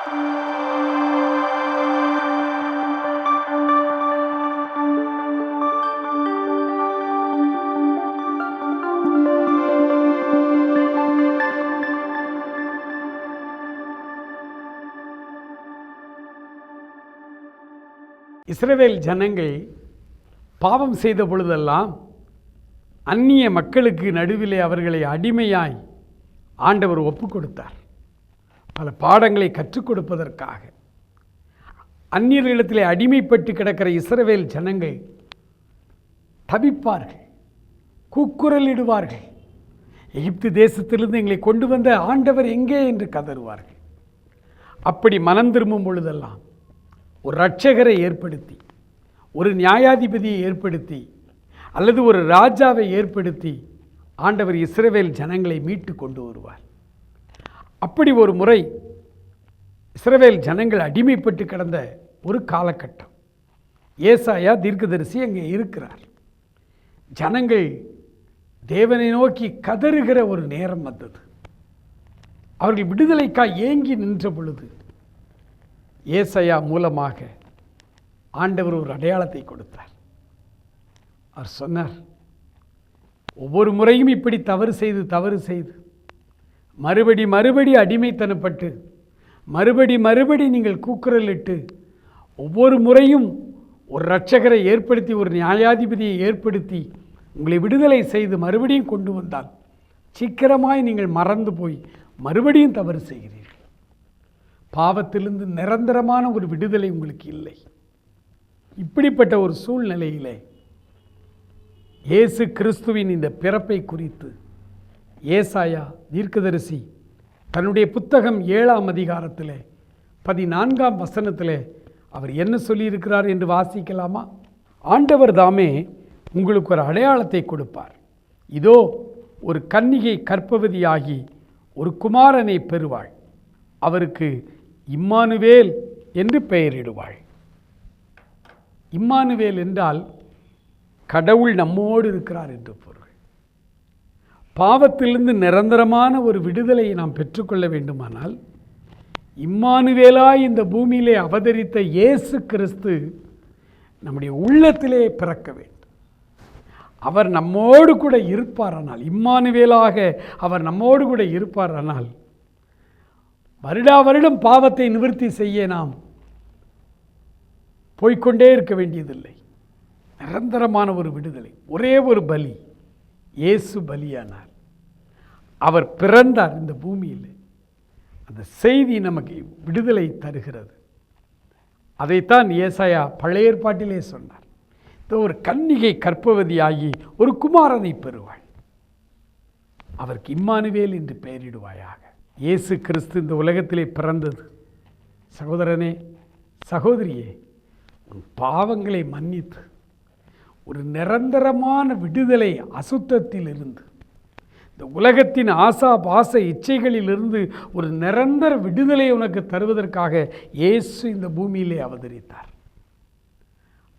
இஸ்ரேவேல் ஜனங்கள் பாவம் செய்த பொழுதெல்லாம் அந்நிய மக்களுக்கு நடுவிலே அவர்களை அடிமையாய் ஆண்டவர் ஒப்பு கொடுத்தார் பல பாடங்களை கற்றுக் கொடுப்பதற்காக. அந்நியர்களிடத்திலே அடிமைப்பட்டு கிடக்கிற இஸ்ரவேல் ஜனங்கள் தவிப்பார்கள் கூக்குரலிடுவார்கள். எகிப்து தேசத்திலிருந்து எங்களை கொண்டு வந்த ஆண்டவர் எங்கே என்று கதறுவார்கள். அப்படி மனம் திரும்பும் பொழுதெல்லாம் ஒரு ரட்சகரை ஏற்படுத்தி ஒரு நியாயாதிபதியை ஏற்படுத்தி அல்லது ஒரு ராஜாவை ஏற்படுத்தி ஆண்டவர் இஸ்ரவேல் ஜனங்களை மீட்டு கொண்டு வருவார். அப்படி ஒரு முறை இஸ்ரவேல் ஜனங்கள் அடிமைப்பட்டு கிடந்த ஒரு காலகட்டம். ஏசாயா தீர்க்கதரிசி அங்கே இருக்கிறார். ஜனங்கள் தேவனை நோக்கி கதறுகிற ஒரு நேரம் வந்தது. அவர்கள் விடுதலைக்காய் ஏங்கி நின்ற பொழுது ஏசையா மூலமாக ஆண்டவர் ஒரு அடையாளத்தை கொடுத்தார். அவர் சொன்னார் ஒவ்வொரு முறையும் இப்படி தவறு செய்து தவறு செய்து மறுபடி மறுபடி அடிமைத்தனப்பட்டு மறுபடி மறுபடி நீங்கள் கூக்குரலிட்டு ஒவ்வொரு முறையும் ஒரு இரட்சகரை ஏற்படுத்தி ஒரு நியாயாதிபதியை ஏற்படுத்தி உங்களை விடுதலை செய்து மறுபடியும் கொண்டு வந்தால் சீக்கிரமாய் நீங்கள் மறந்து போய் மறுபடியும் தவறு செய்கிறீர்கள். பாவத்திலிருந்து நிரந்தரமான ஒரு விடுதலை உங்களுக்கு இல்லை. இப்படிப்பட்ட ஒரு சூழ்நிலையிலே இயேசு கிறிஸ்துவின் இந்த பிறப்பை குறித்து ஏசாயா தீர்க்கதரிசி தன்னுடைய புத்தகம் ஏழாம் அதிகாரத்தில் பதினான்காம் வசனத்தில் அவர் என்ன சொல்லியிருக்கிறார் என்று வாசிக்கலாமா? ஆண்டவர் தாமே உங்களுக்கு ஒரு அடையாளத்தை கொடுப்பார். இதோ ஒரு கன்னிகை கற்பவதியாகி ஒரு குமாரனை பெறுவாள். அவருக்கு இம்மானுவேல் என்று பெயரிடுவாள். இம்மானுவேல் என்றால் கடவுள் நம்மோடு இருக்கிறார் என்று பொருள். பாவத்திலிருந்து நிரந்தரமான ஒரு விடுதலையை நாம் பெற்றுக்கொள்ள வேண்டுமானால் இம்மானுவேலாய் இந்த பூமியிலே அவதரித்த இயேசு கிறிஸ்து நம்முடைய உள்ளத்திலே பிறக்க வேண்டும். அவர் நம்மோடு கூட இருப்பாரானால் இம்மானுவேலாக அவர் நம்மோடு கூட இருப்பாரானால் வருடா வருடம் பாவத்தை நிவர்த்தி செய்ய நாம் போய்கொண்டே இருக்க வேண்டியதில்லை. நிரந்தரமான ஒரு விடுதலை ஒரே ஒரு பலி இயேசு பலியானார். அவர் பிறந்தார் இந்த பூமியில். அந்த செய்தி நமக்கு விடுதலை தருகிறது. அதைத்தான் ஏசாயா பழைய ஏற்பாட்டிலே சொன்னார். இந்த ஒரு கன்னிகை கற்பவதியாகி ஒரு குமாரனை பெறுவாள் அவருக்கு இம்மானுவேல் என்று பெயரிடுவாயாக. இயேசு கிறிஸ்து இந்த உலகத்திலே பிறந்தது. சகோதரனே சகோதரியே உன் பாவங்களை மன்னித்து ஒரு நிரந்தரமான விடுதலை அசுத்தத்தில் இருந்து இந்த உலகத்தின் ஆசா பாச இச்சைகளிலிருந்து ஒரு நிரந்தர விடுதலை உனக்கு தருவதற்காக இயேசு இந்த பூமியிலே அவதரித்தார்.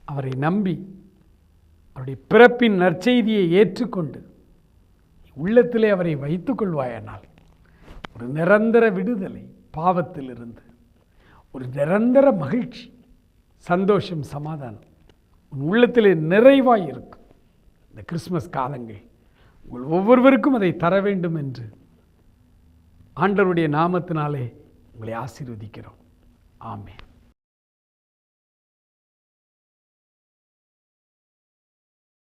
அவரை நம்பி அவருடைய பிறப்பின் நற்செய்தியை ஏற்றுக்கொண்டு உள்ளத்திலே அவரை வைத்துக்கொள்வாயானால் ஒரு நிரந்தர விடுதலை பாவத்திலிருந்து ஒரு நிரந்தர மகிழ்ச்சி சந்தோஷம் சமாதானம் உன் உள்ளத்திலே நிறைவாய் இருக்கும். இந்த கிறிஸ்மஸ் காலங்கள் உங்கள் ஒவ்வொருவருக்கும் அதை தர வேண்டும் என்று ஆண்டவருடைய நாமத்தினாலே உங்களை ஆசீர்வதிக்கிறோம். ஆமே